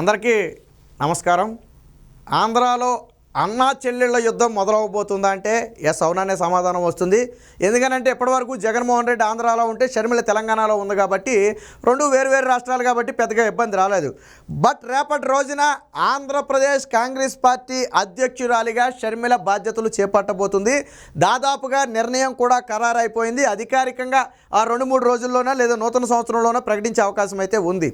అందరికీ నమస్కారం. ఆంధ్రాలో అన్నా చెల్లెళ్ళ యుద్ధం మొదలవబోతుందా అంటే ఎస్ అవునానే సమాధానం వస్తుంది. ఎందుకనంటే ఇప్పటివరకు జగన్మోహన్ రెడ్డి ఆంధ్రాలో ఉంటే షర్మిల తెలంగాణలో ఉంది కాబట్టి రెండు వేరు వేరు రాష్ట్రాలు కాబట్టి పెద్దగా ఇబ్బంది రాలేదు. బట్ రేపటి రోజున ఆంధ్రప్రదేశ్ కాంగ్రెస్ పార్టీ అధ్యక్షురాలిగా షర్మిల బాధ్యతలు చేపట్టబోతుంది. దాదాపుగా నిర్ణయం కూడా ఖరారైపోయింది. అధికారికంగా ఆ రెండు మూడు రోజుల్లోనో లేదా నూతన సంవత్సరంలోనో ప్రకటించే అవకాశం అయితే ఉంది.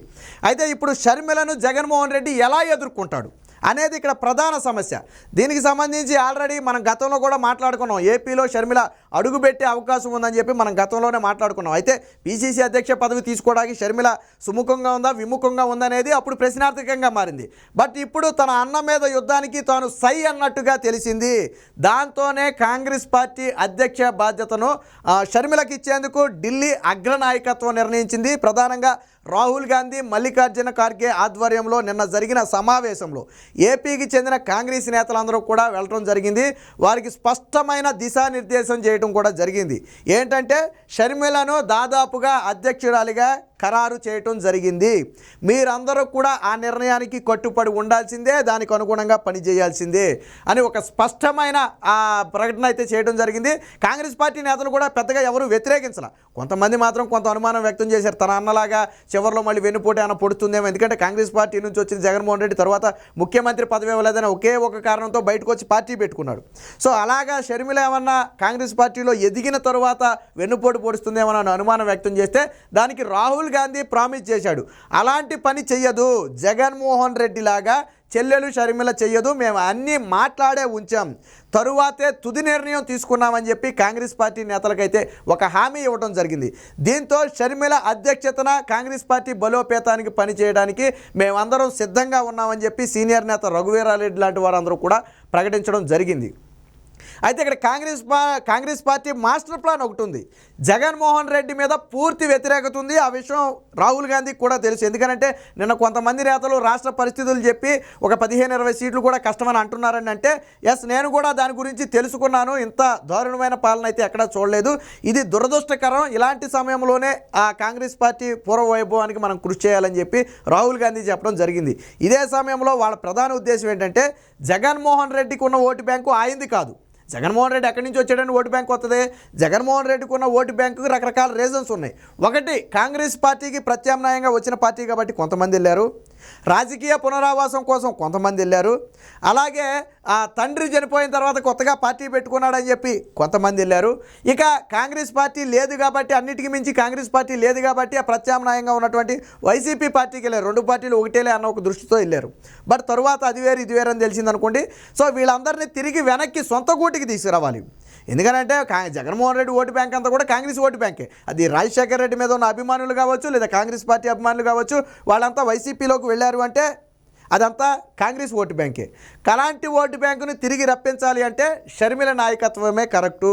అయితే ఇప్పుడు షర్మిలను జగన్మోహన్ రెడ్డి ఎలా ఎదుర్కొంటాడు? అనేది ఇక్కడ ప్రధాన సమస్య. దీనికి సంబంధించి ఆల్రెడీ మనం గతంలో కూడా మాట్లాడుకున్నాం. ఏపీలో షర్మిల అడుగుపెట్టే అవకాశం ఉందని చెప్పి మనం గతంలోనే మాట్లాడుకున్నాం. అయితే పీసీసీ అధ్యక్ష పదవి తీసుకోవడానికి షర్మిల సుముఖంగా ఉందా విముఖంగా ఉందనేది అప్పుడు ప్రశ్నార్థకంగా మారింది. బట్ ఇప్పుడు తన అన్న మీద యుద్ధానికి తాను సై అన్నట్టుగా తెలిసింది. దాంతోనే కాంగ్రెస్ పార్టీ అధ్యక్ష బాధ్యతను ఆ, షర్మిలకి ఇచ్చేందుకు ఢిల్లీ అగ్రనాయకత్వం నిర్ణయించింది. ప్రధానంగా రాహుల్ గాంధీ మల్లికార్జున ఖార్గే ఆధ్వర్యంలో నిన్న జరిగిన సమావేశంలో ఏపీకి చెందిన కాంగ్రెస్ నేతలందరూ కూడా వెళ్ళడం జరిగింది. వారికి స్పష్టమైన దిశానిర్దేశం చేయడం కూడా జరిగింది. ఏంటంటే షర్మిలను దాదాపుగా అధ్యక్షురాలిగా ఖరారు చేయటం జరిగింది. మీరందరూ కూడా ఆ నిర్ణయానికి కట్టుబడి ఉండాల్సిందే దానికి అనుగుణంగా పనిచేయాల్సిందే అని ఒక స్పష్టమైన ఆ ప్రకటన అయితే చేయడం జరిగింది. కాంగ్రెస్ పార్టీ నేతలు కూడా పెద్దగా ఎవరు వ్యతిరేకించాల. కొంతమంది మాత్రం కొంత అనుమానం వ్యక్తం చేశారు. తన అన్నలాగా చివరిలో మళ్ళీ వెన్నుపోటీ అన్న పొడుతుందేమో. ఎందుకంటే కాంగ్రెస్ పార్టీ నుంచి వచ్చిన జగన్మోహన్ రెడ్డి తర్వాత ముఖ్యమంత్రి పదవి ఇవ్వలేదని ఒకే ఒక కారణంతో బయటకు వచ్చి పార్టీ పెట్టుకున్నాడు. సో అలాగా షర్మిల ఏమన్నా కాంగ్రెస్ పార్టీలో ఎదిగిన తర్వాత వెన్నుపోటు పొడుస్తుందేమో అని అనుమానం వ్యక్తం చేస్తే దానికి రాహుల్ గాంధీ ప్రామిస్ చేశాడు. అలాంటి పని చెయ్యదు. జగన్మోహన్ రెడ్డి లాగా చెల్లెలు షర్మిల చెయ్యదు. మేము అన్నీ మాట్లాడే ఉంచాం. తరువాతే తుది నిర్ణయం తీసుకున్నామని చెప్పి కాంగ్రెస్ పార్టీ నేతలకైతే ఒక హామీ ఇవ్వడం జరిగింది. దీంతో షర్మిల అధ్యక్షతన కాంగ్రెస్ పార్టీ బలోపేతానికి పనిచేయడానికి మేమందరం సిద్ధంగా ఉన్నామని చెప్పి సీనియర్ నేత రఘువీరారెడ్డి లాంటి వారందరూ కూడా ప్రకటించడం జరిగింది. అయితే ఇక్కడ కాంగ్రెస్ పా కాంగ్రెస్ పార్టీ మాస్టర్ ప్లాన్ ఒకటి ఉంది. జగన్మోహన్ రెడ్డి మీద పూర్తి వ్యతిరేకత ఉంది. ఆ విషయం రాహుల్ గాంధీకి కూడా తెలుసు. ఎందుకంటే నిన్న కొంతమంది నేతలు రాష్ట్ర పరిస్థితులు చెప్పి ఒక పదిహేను ఇరవై సీట్లు కూడా కష్టమని అంటున్నారని అంటే ఎస్ నేను కూడా దాని గురించి తెలుసుకున్నాను. ఇంత దారుణమైన పాలన అయితే ఎక్కడా చూడలేదు. ఇది దురదృష్టకరం. ఇలాంటి సమయంలోనే ఆ కాంగ్రెస్ పార్టీ పూర్వ వైభవానికి మనం కృషి చేయాలని చెప్పి రాహుల్ గాంధీ చెప్పడం జరిగింది. ఇదే సమయంలో వాళ్ళ ప్రధాన ఉద్దేశం ఏంటంటే జగన్మోహన్ రెడ్డికి ఉన్న ఓటు బ్యాంకు ఆయింది కాదు. జగన్మోహన్ రెడ్డి ఎక్కడి నుంచి వచ్చాడని ఓటు బ్యాంక్ వస్తుంది జగన్మోహన్ రెడ్డికి ఉన్న ఓటు బ్యాంకుకి రకరకాల రీజన్స్ ఉన్నాయి. ఒకటి కాంగ్రెస్ పార్టీకి ప్రత్యామ్నాయంగా వచ్చిన పార్టీ కాబట్టి కొంతమంది వెళ్ళారు. రాజకీయ పునరావాసం కోసం కొంతమంది వెళ్ళారు. అలాగే ఆ తండ్రి చనిపోయిన తర్వాత కొత్తగా పార్టీ పెట్టుకున్నాడని చెప్పి కొంతమంది వెళ్ళారు. ఇక కాంగ్రెస్ పార్టీ లేదు కాబట్టి అన్నిటికీ మించి కాంగ్రెస్ పార్టీ లేదు కాబట్టి ఆ ప్రత్యామ్నాయంగా ఉన్నటువంటి వైసీపీ పార్టీకి వెళ్ళారు. రెండు పార్టీలు ఒకటేలే అన్న ఒక దృష్టితో వెళ్ళారు. బట్ తరువాత అది వేరు ఇది వేరు అని తెలిసిందనుకోండి. సో వీళ్ళందరినీ తిరిగి వెనక్కి సొంత గూటికి తీసుకురావాలి. ఎందుకంటే జగన్మోహన్ రెడ్డి ఓటు బ్యాంక్ అంతా కూడా కాంగ్రెస్ ఓటు బ్యాంకే. అది రాజశేఖర్ రెడ్డి మీద ఉన్న అభిమానులు కావచ్చు లేదా కాంగ్రెస్ పార్టీ అభిమానులు కావచ్చు వాళ్ళంతా వైసీపీలోకి వెళ్ళారు అంటే అదంతా కాంగ్రెస్ ఓటు బ్యాంకే. అలాంటి ఓటు బ్యాంకుని తిరిగి రప్పించాలి అంటే షర్మిల నాయకత్వమే కరెక్టు.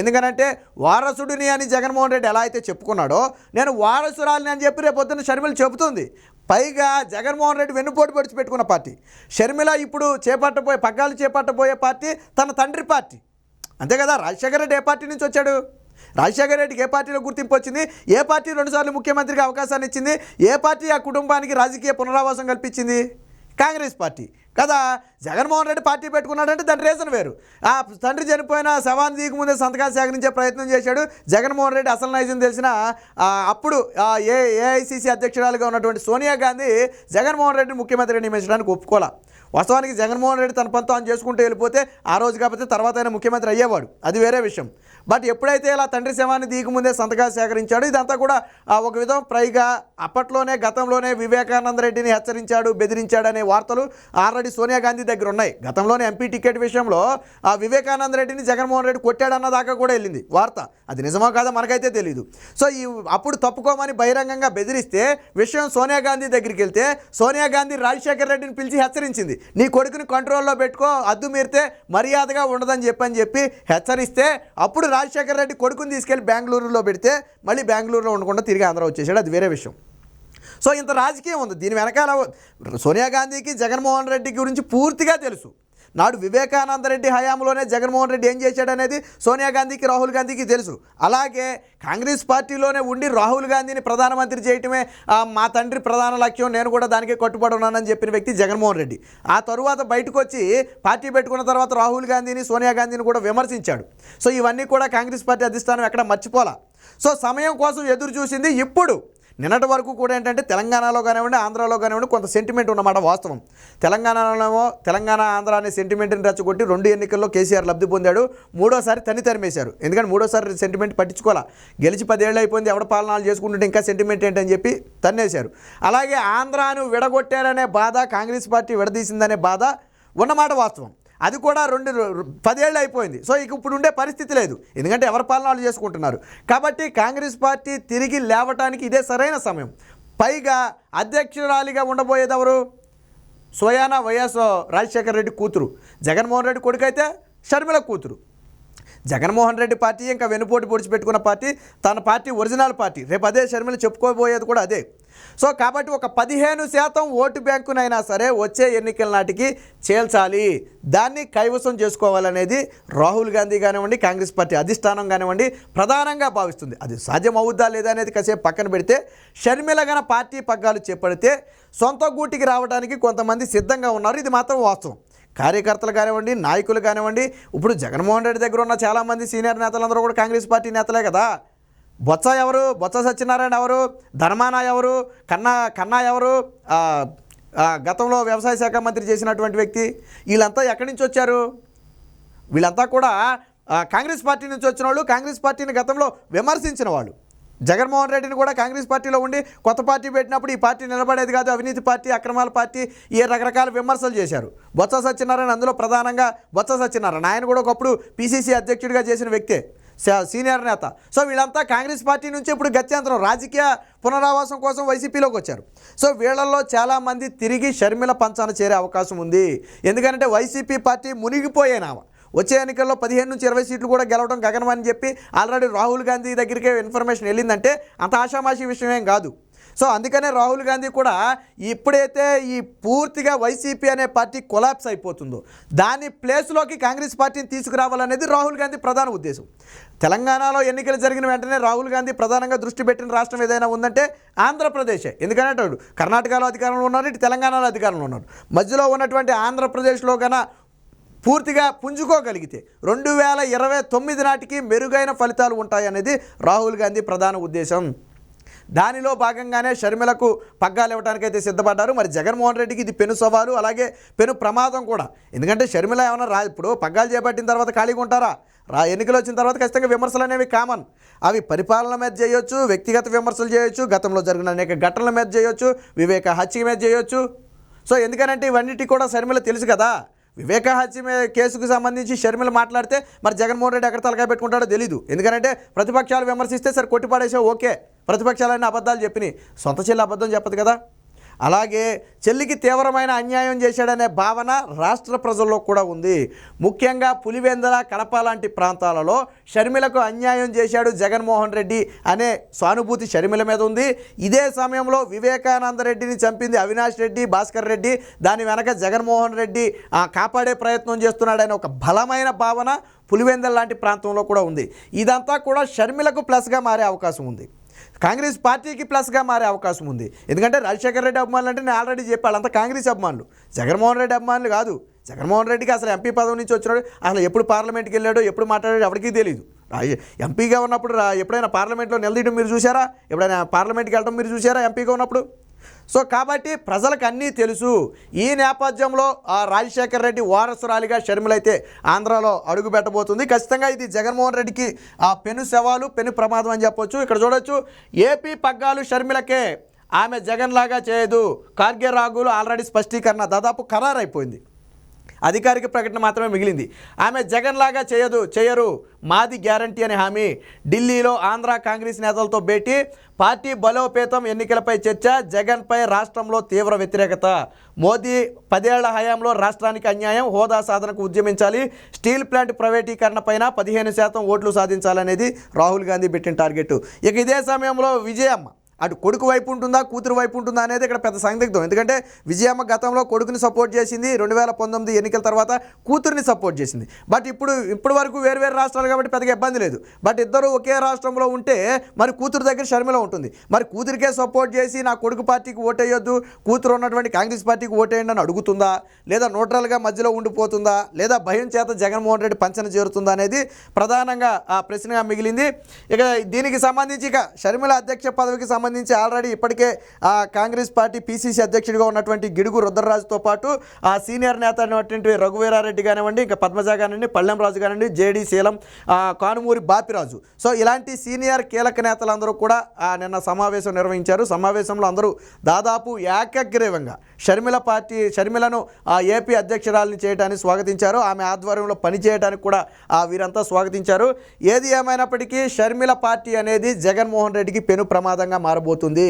ఎందుకనంటే వారసుడిని అని జగన్మోహన్ రెడ్డి ఎలా అయితే చెప్పుకున్నాడో నేను వారసురాలిని అని చెప్పి రేపు పొద్దున్న షర్మిల చెబుతుంది. పైగా జగన్మోహన్ రెడ్డి వెన్నుపోటు పొడిచి పెట్టుకున్న పార్టీ. షర్మిల ఇప్పుడు చేపట్టబోయే పగ్గాలు చేపట్టబోయే పార్టీ తన తండ్రి పార్టీ. అంతే కదా రాజశేఖర రెడ్డి ఏ పార్టీ నుంచి వచ్చాడు? రాజశేఖర రెడ్డికి ఏ పార్టీలో గుర్తింపు వచ్చింది? ఏ పార్టీ రెండుసార్లు ముఖ్యమంత్రికి అవకాశాన్ని ఇచ్చింది? ఏ పార్టీ ఆ కుటుంబానికి రాజకీయ పునరావాసం కల్పించింది? కాంగ్రెస్ పార్టీ. కదా? జగన్మోహన్ రెడ్డి పార్టీ పెట్టుకున్నాడంటే దాని రీజన్ వేరు. ఆ తండ్రి చనిపోయిన శవాన్ని దిగు ముందే సంతకాలు సేకరించే ప్రయత్నం చేశాడు. జగన్మోహన్ రెడ్డి అసలు నైజం తెలిసిన అప్పుడు ఏ ఏఐసిసి అధ్యక్షురాలుగా ఉన్నటువంటి సోనియా గాంధీ జగన్మోహన్ రెడ్డిని ముఖ్యమంత్రిగా నియమించడానికి ఒప్పుకోలే. వాస్తవానికి జగన్మోహన్ రెడ్డి తన పంతో తాను చేసుకుంటూ వెళ్ళిపోతే ఆ రోజు కాకపోతే తర్వాత ఆయన ముఖ్యమంత్రి అయ్యేవాడు. అది వేరే విషయం. బట్ ఎప్పుడైతే ఇలా తండ్రి శవాన్ని దిగుముందే సంతకాలు సేకరించాడు ఇదంతా కూడా ఒక విధం పైగా అప్పట్లోనే గతంలోనే వివేకానంద రెడ్డిని హెచ్చరించాడు బెదిరించాడు అనే వార్తలు ఆల్రెడీ సోనియా గాంధీ దగ్గర ఉన్నాయి. గతంలోనే ఎంపీ టికెట్ విషయంలో ఆ వివేకానంద రెడ్డిని జగన్మోహన్ రెడ్డి కొట్టాడన్న దాకా కూడా వెళ్ళింది. వార్త. అది నిజమో కాదో మనకైతే తెలియదు సో ఈ అప్పుడు తప్పుకోమని బహిరంగంగా బెదిరిస్తే విషయం సోనియా గాంధీ దగ్గరికి వెళ్తే సోనియా గాంధీ రాజశేఖర్ రెడ్డిని పిలిచి హెచ్చరించింది. నీ కొడుకుని కంట్రోల్లో పెట్టుకో అద్దు మీరితే మర్యాదగా ఉండదని చెప్పని చెప్పి హెచ్చరిస్తే అప్పుడు రాజశేఖర్ రెడ్డి కొడుకుని తీసుకెళ్ళి బెంగళూరులో పెడితే మళ్ళీ బెంగళూరులో ఉండకుండా తిరిగి ఆంధ్ర వచ్చేసాడు. అది వేరే విషయం. సో ఇంత రాజకీయం ఉంది. దీని వెనకాల సోనియా గాంధీకి జగన్మోహన్ రెడ్డి గురించి పూర్తిగా తెలుసు. నాడు వివేకానంద రెడ్డి హయాంలోనే జగన్మోహన్ రెడ్డి ఏం చేశాడనేది సోనియా గాంధీకి రాహుల్ గాంధీకి తెలుసు. అలాగే కాంగ్రెస్ పార్టీలోనే ఉండి రాహుల్ గాంధీని ప్రధానమంత్రి చేయటమే ఆ, మా తండ్రి ప్రధాన లక్ష్యం. నేను కూడా దానికే కట్టుబడి ఉన్నానని చెప్పిన వ్యక్తి జగన్మోహన్ రెడ్డి. ఆ తరువాత బయటకు వచ్చి పార్టీ పెట్టుకున్న తర్వాత రాహుల్ గాంధీని సోనియా గాంధీని కూడా విమర్శించాడు. సో ఇవన్నీ కూడా కాంగ్రెస్ పార్టీ అధిష్టానం ఎక్కడ మర్చిపోలా? సో సమయం కోసం ఎదురు చూసింది ఇప్పుడు నిన్నటి వరకు కూడా ఏంటంటే తెలంగాణలో కానివ్వండి ఆంధ్రాలో కానివ్వండి కొంత సెంటిమెంట్ ఉన్నమాట వాస్తవం. తెలంగాణలోనేమో తెలంగాణ ఆంధ్ర అనే సెంటిమెంట్ని రెచ్చగొట్టి రెండు ఎన్నికల్లో కేసీఆర్ లబ్ధి పొందాడు. మూడోసారి తని తరిమేశారు. ఎందుకంటే మూడోసారి సెంటిమెంట్ పట్టించుకోవాలా. గెలిచి పదేళ్ళు అయిపోయింది ఎవడ పాలనాలు చేసుకుంటుంటే ఇంకా సెంటిమెంట్ ఏంటని చెప్పి తన్నేశారు. అలాగే ఆంధ్రాను విడగొట్టారనే బాధ కాంగ్రెస్ పార్టీ విడదీసిందనే బాధ ఉన్నమాట వాస్తవం. అది కూడా రెండు పదేళ్ళు అయిపోయింది. సో ఇక ఇప్పుడు ఉండే పరిస్థితి లేదు. ఎందుకంటే ఎవరి పాలన వాళ్ళు చేసుకుంటున్నారు. కాబట్టి కాంగ్రెస్ పార్టీ తిరిగి లేవటానికి ఇదే సరైన సమయం. పైగా అధ్యక్షురాలిగా ఉండబోయేది ఎవరు? సోయానా వైఎస్ రాజశేఖర రెడ్డి కూతురు. జగన్మోహన్ రెడ్డి కొడుకు అయితే షర్మిల కూతురు. జగన్మోహన్ రెడ్డి పార్టీ ఇంకా వెనుపోటు పొడిచిపెట్టుకున్న పార్టీ తన పార్టీ ఒరిజినల్ పార్టీ. రేపు అదే షర్మిల చెప్పుకోబోయేది కూడా అదే. సో కాబట్టి ఒక పదిహేను శాతం ఓటు బ్యాంకునైనా సరే వచ్చే ఎన్నికల నాటికి చేల్చాలి. దాన్ని కైవసం చేసుకోవాలనేది రాహుల్ గాంధీ కానివ్వండి కాంగ్రెస్ పార్టీ అధిష్టానం కానివ్వండి ప్రధానంగా భావిస్తుంది. అది సాధ్యం అవుద్దా లేదా అనేది కాసేపు పక్కన పెడితే షర్మిల గన పార్టీ పగ్గాలు చేపడితే సొంత గూటికి రావడానికి కొంతమంది సిద్ధంగా ఉన్నారు. ఇది మాత్రం వాస్తవం. కార్యకర్తలు కానివ్వండి నాయకులు కానివ్వండి ఇప్పుడు జగన్మోహన్ రెడ్డి దగ్గర ఉన్న చాలామంది సీనియర్ నేతలందరూ కూడా కాంగ్రెస్ పార్టీ నేతలే కదా. బొత్స ఎవరు? బొత్స సత్యనారాయణ ఎవరు? ధర్మాన ఎవరు? కన్నా కన్నా ఎవరు? గతంలో వ్యవసాయ శాఖ మంత్రి చేసినటువంటి వ్యక్తి. వీళ్ళంతా ఎక్కడి నుంచి వచ్చారు? వీళ్ళంతా కూడా కాంగ్రెస్ పార్టీ నుంచి వచ్చిన వాళ్ళు కాంగ్రెస్ పార్టీని గతంలో విమర్శించిన వాళ్ళు. జగన్మోహన్ రెడ్డిని కూడా కాంగ్రెస్ పార్టీలో ఉండి కొత్త పార్టీ పెట్టినప్పుడు ఈ పార్టీ నిలబడేది కాదు. అవినీతి పార్టీ అక్రమాల పార్టీ ఈ రకరకాల విమర్శలు చేశారు. బొత్స సత్యనారాయణ అందులో ప్రధానంగా బొత్స సత్యనారాయణ. ఆయన కూడా ఒకప్పుడు పీసీసీ అధ్యక్షుడిగా చేసిన వ్యక్తే. సీనియర్ నేత. సో వీళ్ళంతా కాంగ్రెస్ పార్టీ నుంచి ఇప్పుడు గత్యంతరం రాజకీయ పునరావాసం కోసం వైసీపీలోకి వచ్చారు. సో వీళ్ళల్లో చాలామంది తిరిగి షర్మిల పంచాన చేరే అవకాశం ఉంది. ఎందుకంటే వైసీపీ పార్టీ మునిగిపోయేనామా వచ్చే ఎన్నికల్లో పదిహేను నుంచి ఇరవై సీట్లు కూడా గెలవడం గగనమని చెప్పి ఆల్రెడీ రాహుల్ గాంధీ దగ్గరికే ఇన్ఫర్మేషన్ వెళ్ళిందంటే అంత ఆషామాషి విషయం ఏం కాదు. సో అందుకనే రాహుల్ గాంధీ కూడా ఇప్పుడైతే ఈ పూర్తిగా వైసీపీ అనే పార్టీ కొలాప్స్ అయిపోతుందో దాని ప్లేస్లోకి కాంగ్రెస్ పార్టీని తీసుకురావాలనేది రాహుల్ గాంధీ ప్రధాన ఉద్దేశం. తెలంగాణలో ఎన్నికలు జరిగిన వెంటనే రాహుల్ గాంధీ ప్రధానంగా దృష్టి పెట్టిన రాష్ట్రం ఏదైనా ఉందంటే ఆంధ్రప్రదేశే. ఎందుకంటే అటు కర్ణాటకలో అధికారంలో ఉన్నారు ఇటు తెలంగాణలో అధికారంలో ఉన్నారు మధ్యలో ఉన్నటువంటి ఆంధ్రప్రదేశ్లో కన్నా పూర్తిగా పుంజుకోగలిగితే రెండు వేల ఇరవై తొమ్మిది నాటికి మెరుగైన ఫలితాలు ఉంటాయనేది రాహుల్ గాంధీ ప్రధాన ఉద్దేశం. దానిలో భాగంగానే షర్మిలకు పగ్గాలు ఇవ్వడానికైతే సిద్ధపడ్డారు. మరి జగన్మోహన్ రెడ్డికి ఇది పెను సవాలు అలాగే పెను ప్రమాదం కూడా. ఎందుకంటే షర్మిల ఏమైనా రా ఇప్పుడు పగ్గాలు చేపట్టిన తర్వాత ఖాళీగా ఉంటారా? రా ఎన్నికలు వచ్చిన తర్వాత ఖచ్చితంగా విమర్శలు అనేవి కామన్ అవి పరిపాలన మీద చేయొచ్చు వ్యక్తిగత విమర్శలు చేయొచ్చు గతంలో జరిగిన అనేక ఘటనల మీద చేయొచ్చు వివేక హత్య మీద చేయొచ్చు. సో ఎందుకనంటే ఇవన్నిటి కూడా షర్మిల తెలుసు కదా. వివేక హత్య కేసుకు సంబంధించి షర్మిల మాట్లాడితే మరి జగన్మోహన్ రెడ్డి ఎక్కడ తలకాయ పెట్టుకుంటాడో తెలీదు. ఎందుకంటే ప్రతిపక్షాలు విమర్శిస్తే సరే కొట్టిపాడేసే ఓకే. ప్రతిపక్షాలన్నీ అబద్ధాలు చెప్పినాయి. సొంత చెల్లి అబద్ధం చెప్పదు కదా. అలాగే చెల్లికి తీవ్రమైన అన్యాయం చేశాడనే భావన రాష్ట్ర ప్రజల్లో కూడా ఉంది. ముఖ్యంగా పులివెందల కడప లాంటి ప్రాంతాలలో షర్మిలకు అన్యాయం చేశాడు జగన్మోహన్ రెడ్డి అనే సానుభూతి షర్మిల మీద ఉంది. ఇదే సమయంలో వివేకానంద రెడ్డిని చంపింది అవినాష్ రెడ్డి భాస్కర్ రెడ్డి. దాని వెనక జగన్మోహన్ రెడ్డి కాపాడే ప్రయత్నం చేస్తున్నాడనే ఒక బలమైన భావన పులివెందల లాంటి ప్రాంతంలో కూడా ఉంది. ఇదంతా కూడా షర్మిలకు ప్లస్గా మారే అవకాశం ఉంది. కాంగ్రెస్ పార్టీకి ప్లస్గా మారే అవకాశం ఉంది. ఎందుకంటే రాజశేఖర రెడ్డి అభిమానులు అంటే నేను ఆల్రెడీ చెప్పాను అంత కాంగ్రెస్ అభిమానులు. జగన్మోహన్ రెడ్డి అభిమానులు కాదు. జగన్మోహన్ రెడ్డికి అసలు ఎంపీ పదవి నుంచి వచ్చినాడు అసలు ఎప్పుడు పార్లమెంట్కి వెళ్ళాడో ఎప్పుడు మాట్లాడాడో ఎవరికీ తెలియదు ఎంపీగా ఉన్నప్పుడు ఎప్పుడైనా పార్లమెంట్లో నిలదీయడం మీరు చూసారా ఎప్పుడైనా పార్లమెంట్కి వెళ్ళడం మీరు చూసారా ఎంపీగా ఉన్నప్పుడు? సో కాబట్టి ప్రజలకు అన్నీ తెలుసు. ఈ నేపథ్యంలో ఆ రాజశేఖర రెడ్డి వారసురాలిగా షర్మిలైతే ఆంధ్రాలో అడుగుపెట్టబోతుంది ఖచ్చితంగా ఇది జగన్మోహన్ రెడ్డికి ఆ పెను సవాలు పెను ప్రమాదం అని చెప్పొచ్చు. ఇక్కడ చూడొచ్చు ఏపీ పగ్గాలు షర్మిలకే ఆమె జగన్ లాగా చేయదు. కార్గే రాగులు ఆల్రెడీ స్పష్టీకరణ దాదాపు ఖరారైపోయింది. అధికారిక ప్రకటన మాత్రమే మిగిలింది. ఆమె జగన్ లాగా చేయదు చేయరు. మాది గ్యారంటీ అనే హామీ. ఢిల్లీలో ఆంధ్ర కాంగ్రెస్ నేతలతో భేటీ. పార్టీ బలోపేతం ఎన్నికలపై చర్చ. జగన్పై రాష్ట్రంలో తీవ్ర వ్యతిరేకత. మోదీ పదేళ్ళ హయాంలో రాష్ట్రానికి అన్యాయం హోదా సాధనకు ఉద్యమించాలి. స్టీల్ ప్లాంట్ ప్రైవేటీకరణ పైన పదిహేను శాతం ఓట్లు సాధించాలనేది రాహుల్ గాంధీ పెట్టిన టార్గెట్. ఇక ఇదే సమయంలో విజయమ్మ అటు కొడుకు వైపు ఉంటుందా కూతురు వైపు ఉంటుందా అనేది ఇక్కడ పెద్ద సందిగ్ధం ఎందుకంటే విజయమ్మ గతంలో కొడుకుని సపోర్ట్ చేసింది రెండు వేల పంతొమ్మిది ఎన్నికల తర్వాత కూతురిని సపోర్ట్ చేసింది. బట్ ఇప్పుడు ఇప్పటి వరకు వేరు వేరు రాష్ట్రాలు కాబట్టి పెద్దగా ఇబ్బంది లేదు. బట్ ఇద్దరు ఒకే రాష్ట్రంలో ఉంటే మరి కూతురు దగ్గర షర్మిల ఉంటుంది. మరి కూతురికే సపోర్ట్ చేసి నా కొడుకు పార్టీకి ఓటేయొద్దు కూతురు ఉన్నటువంటి కాంగ్రెస్ పార్టీకి ఓటేయండి అని అడుగుతుందా? లేదా న్యూట్రల్గా మధ్యలో ఉండిపోతుందా? లేదా భయం చేత జగన్మోహన్ రెడ్డి పంచన చేరుతుందా అనేది ప్రధానంగా ఆ ప్రశ్నగా మిగిలింది. ఇక దీనికి సంబంధించి ఇక షర్మిల అధ్యక్ష పదవికి సంబంధించి సంబంధించి ఆల్రెడీ ఇప్పటికే ఆ కాంగ్రెస్ పార్టీ పీసీసీ అధ్యక్షుడిగా ఉన్నటువంటి గిడుగు రుద్రరాజుతో పాటు ఆ సీనియర్ నేత అయినటువంటి రఘువీరారెడ్డి కానివ్వండి ఇంకా పద్మజ కానివ్వండి పళ్ళెం రాజు కానివ్వండి జేడీ శీలం కానుమూరి బాపిరాజు. సో ఇలాంటి సీనియర్ కీలక నేతలందరూ కూడా ఆ, నిన్న సమావేశం నిర్వహించారు. సమావేశంలో అందరూ దాదాపు ఏకగ్రీవంగా షర్మిల పార్టీ షర్మిలను ఆ ఏపీ అధ్యక్షురాలని చేయడానికి స్వాగతించారు. ఆమె ఆధ్వర్యంలో పనిచేయడానికి కూడా ఆ వీరంతా స్వాగతించారు. ఏది ఏమైనప్పటికీ షర్మిల పార్టీ అనేది జగన్మోహన్ రెడ్డికి పెను ప్రమాదంగా మారబోతుంది.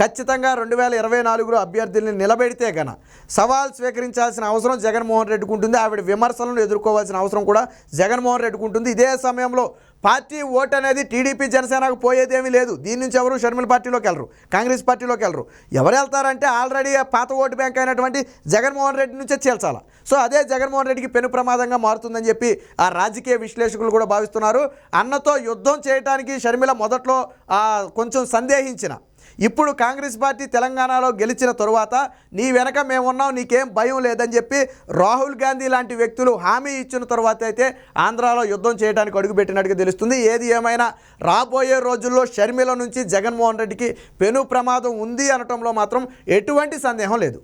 ఖచ్చితంగా రెండు వేల ఇరవై నాలుగులో అభ్యర్థుల్ని నిలబెడితే గన సవాల్ స్వీకరించాల్సిన అవసరం జగన్మోహన్ రెడ్డికి ఉంటుంది. ఆవిడ విమర్శలను ఎదుర్కోవాల్సిన అవసరం కూడా జగన్మోహన్ రెడ్డికి ఉంటుంది. ఇదే సమయంలో పార్టీ ఓటు అనేది టీడీపీ జనసేనకు పోయేదేమీ లేదు. దీని నుంచి ఎవరు షర్మిల పార్టీలోకి వెళ్ళరు కాంగ్రెస్ పార్టీలోకి వెళ్ళరు. ఎవరు వెళ్తారంటే ఆల్రెడీ పాత ఓటు బ్యాంక్ అయినటువంటి జగన్మోహన్ రెడ్డి నుంచే చేల్చాలి. సో అదే జగన్మోహన్ రెడ్డికి పెను ప్రమాదంగా మారుతుందని చెప్పి ఆ రాజకీయ విశ్లేషకులు కూడా భావిస్తున్నారు. అన్నతో యుద్ధం చేయడానికి షర్మిల మొదట్లో కొంచెం సందేహించి గెలిచిన. ఇప్పుడు కాంగ్రెస్ పార్టీ తెలంగాణలో గెలిచిన తరువాత నీ వెనక మేమున్నాం నీకేం భయం లేదని చెప్పి రాహుల్ గాంధీ లాంటి వ్యక్తులు హామీ ఇచ్చిన తర్వాత అయితే ఆంధ్రాలో యుద్ధం చేయడానికి అడుగుపెట్టినట్టుగా తెలుస్తుంది. ఏది ఏమైనా రాబోయే రోజుల్లో షర్మిల నుంచి జగన్మోహన్ రెడ్డికి పెను ప్రమాదం ఉంది అనటంలో మాత్రం ఎటువంటి సందేహం లేదు.